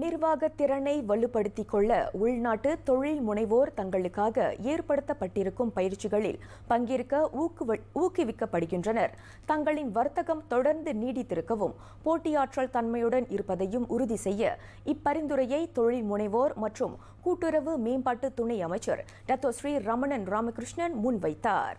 நிர்வாக திறனை வலுப்படுத்திக் கொள்ள உள்நாட்டு தொழில் முனைவோர் தங்களுக்காக ஏற்படுத்தப்பட்டிருக்கும் பயிற்சிகளில் பங்கேற்க ஊக்குவிக்கப்படுகின்றனர். தங்களின் வர்த்தகம் தொடர்ந்து நீடித்திருக்கவும் போட்டியாற்றல் தன்மையுடன் இருப்பதையும் உறுதி செய்ய இப்பரிந்துரையை தொழில் முனைவோர் மற்றும் கூட்டுறவு மேம்பாட்டு துணை அமைச்சர் டத்தோ ஸ்ரீ ரமணன் ராமகிருஷ்ணன் முன்வைத்தார்.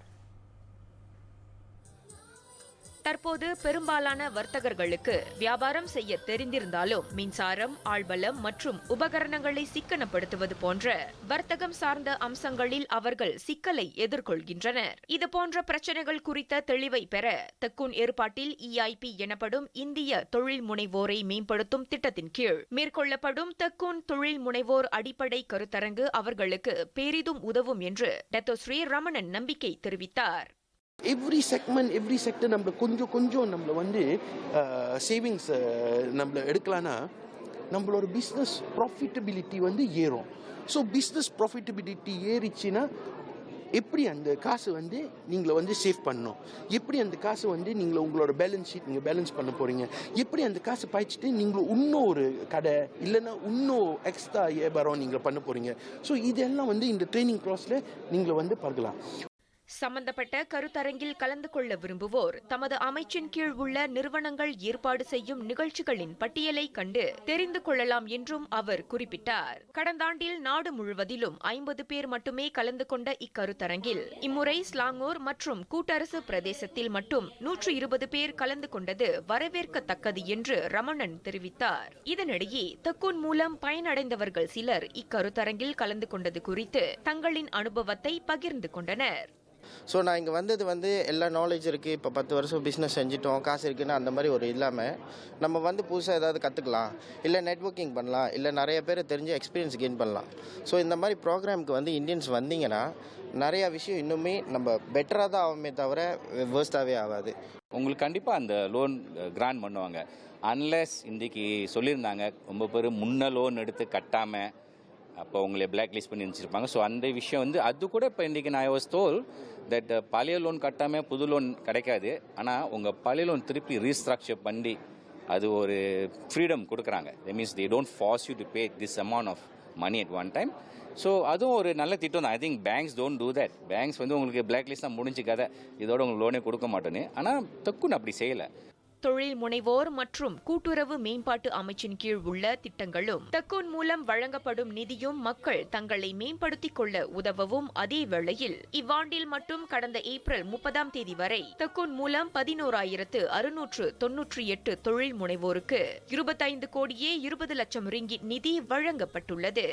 தற்போது பெரும்பாலான வர்த்தகர்களுக்கு வியாபாரம் செய்ய தெரிந்திருந்தாலும் மின்சாரம் ஆழ்பலம் மற்றும் உபகரணங்களை சிக்கனப்படுத்துவது போன்ற வர்த்தகம் சார்ந்த அம்சங்களில் அவர்கள் சிக்கலை எதிர்கொள்கின்றனர். இதுபோன்ற பிரச்சனைகள் குறித்த தெளிவை பெற தெக்குன் ஏற்பாட்டில் இஐபி எனப்படும் இந்திய தொழில் முனைவோரை மேம்படுத்தும் திட்டத்தின் கீழ் மேற்கொள்ளப்படும் தெக்குன் தொழில் முனைவோர் அடிப்படை கருத்தரங்கு அவர்களுக்கு பெரிதும் உதவும் என்று டெத்தோஸ்ரீ ரமணன் நம்பிக்கை தெரிவித்தார். எவ்ரி செக்மெண்ட் எவ்ரி செக்டர் நம்மள கொஞ்சம் கொஞ்சம் நம்மள வந்து சேவிங்ஸ் நம்மள எடுக்கலான்னா நம்மளோட பிஸ்னஸ் ப்ராஃபிட்டபிலிட்டி வந்து ஏறும். ஸோ பிஸ்னஸ் ப்ராஃபிட்டபிலிட்டி ஏறிச்சுன்னா எப்படி அந்த காசு வந்து நீங்களை வந்து சேவ் பண்ணணும்? எப்படி அந்த காசு வந்து நீங்கள் உங்களோட பேலன்ஸ் ஷீட் நீங்கள் பேலன்ஸ் பண்ண போகிறீங்க எப்படி அந்த காசு பாய்ச்சிட்டு நீங்கள் இன்னும் ஒரு கடை இல்லைன்னா இன்னும் எக்ஸ்ட்ரா வியாபாரம் நீங்கள் பண்ண போகிறீங்க ஸோ இதெல்லாம் வந்து இந்த ட்ரைனிங் க்ளாஸில் நீங்கள் வந்து பார்க்கலாம். சம்பந்தப்பட்ட கருத்தரங்கில் கலந்து கொள்ள விரும்புவோர் தமது அமைச்சின் கீழ் உள்ள நிறுவனங்கள் ஏற்பாடு செய்யும் நிகழ்ச்சிகளின் பட்டியலை கண்டு தெரிந்து கொள்ளலாம் என்றும் அவர் குறிப்பிட்டார். கடந்த ஆண்டில் நாடு முழுவதிலும் ஐம்பது பேர் மட்டுமே கலந்து கொண்ட இக்கருத்தரங்கில் இம்முறை ஸ்லாங்கூர் மற்றும் கூட்டரசு பிரதேசத்தில் மட்டும் நூற்று இருபது பேர் கலந்து கொண்டது வரவேற்கத்தக்கது என்று ரமணன் தெரிவித்தார். இதனிடையே தக்குன் மூலம் பயனடைந்தவர்கள் சிலர் இக்கருத்தரங்கில் கலந்து கொண்டது குறித்து தங்களின் அனுபவத்தை பகிர்ந்து கொண்டனர். ஸோ நான் இங்கே வந்தது வந்து எல்லா நாலேஜ் இருக்குது இப்போ பத்து வருஷம் பிஸ்னஸ் செஞ்சிட்டோம். காசு இருக்குன்னு அந்த மாதிரி ஒரு இல்லாமல் நம்ம வந்து புதுசாக ஏதாவது கற்றுக்கலாம் இல்லை நெட்வொர்க்கிங் பண்ணலாம். இல்லை நிறைய பேர் தெரிஞ்சு எக்ஸ்பீரியன்ஸ் கெயின் பண்ணலாம். ஸோ இந்த மாதிரி ப்ரோக்ராமுக்கு வந்து இந்தியன்ஸ் வந்தீங்கன்னா நிறையா விஷயம் இன்னுமே நம்ம பெட்டராக தான் ஆகுமே தவிர வேர்ஸ்டாகவே ஆகாது. உங்களுக்கு கண்டிப்பாக அந்த லோன் கிராண்ட் பண்ணுவாங்க. அன்லெஸ் இன்றைக்கி சொல்லியிருந்தாங்க ரொம்ப பேர் முன்ன லோன் எடுத்து கட்டாமல் அப்போ உங்களை பிளாக் லிஸ்ட் பண்ணி வச்சுருப்பாங்க ஸோ அந்த விஷயம் வந்து அது கூட இப்போ இன்றைக்கி நான் வாஸ் தோல் தட் பழைய லோன் கட்டாமல் புது லோன் கிடைக்காது. ஆனால் உங்கள் பழைய லோன் திருப்பி ரீஸ்ட்ரக்சர் பண்ணி அது ஒரு ஃப்ரீடம் கொடுக்குறாங்க. Means they don't force you to pay this amount of money at one time so அதுவும் ஒரு நல்ல திட்டம் தான். I think banks don't do that banks வந்து உங்களுக்கு பிளாக் லிஸ்ட் தான் முடிஞ்சு கதை. இதோட உங்களுக்கு லோனே கொடுக்க மாட்டேன்னு. ஆனால் தக்குன்னு அப்படி செய்யலை. தொழில் முனைவோர் மற்றும் கூட்டுறவு மேம்பாட்டு அமைச்சின் கீழ் உள்ள திட்டங்களும் தக்கோன் மூலம் வழங்கப்படும் நிதியும் மக்கள் தங்களை மேம்படுத்திக் கொள்ள உதவவும் அதே வேளையில் இவ்வாண்டில் மட்டும் கடந்த ஏப்ரல் முப்பதாம் தேதி வரை தக்கோன் மூலம் பதினோராயிரத்து அறுநூற்று தொன்னூற்றி எட்டு தொழில் முனைவோருக்கு இருபத்தைந்து கோடியே இருபது லட்சம் ரிங்கிட் நிதி வழங்கப்பட்டுள்ளது.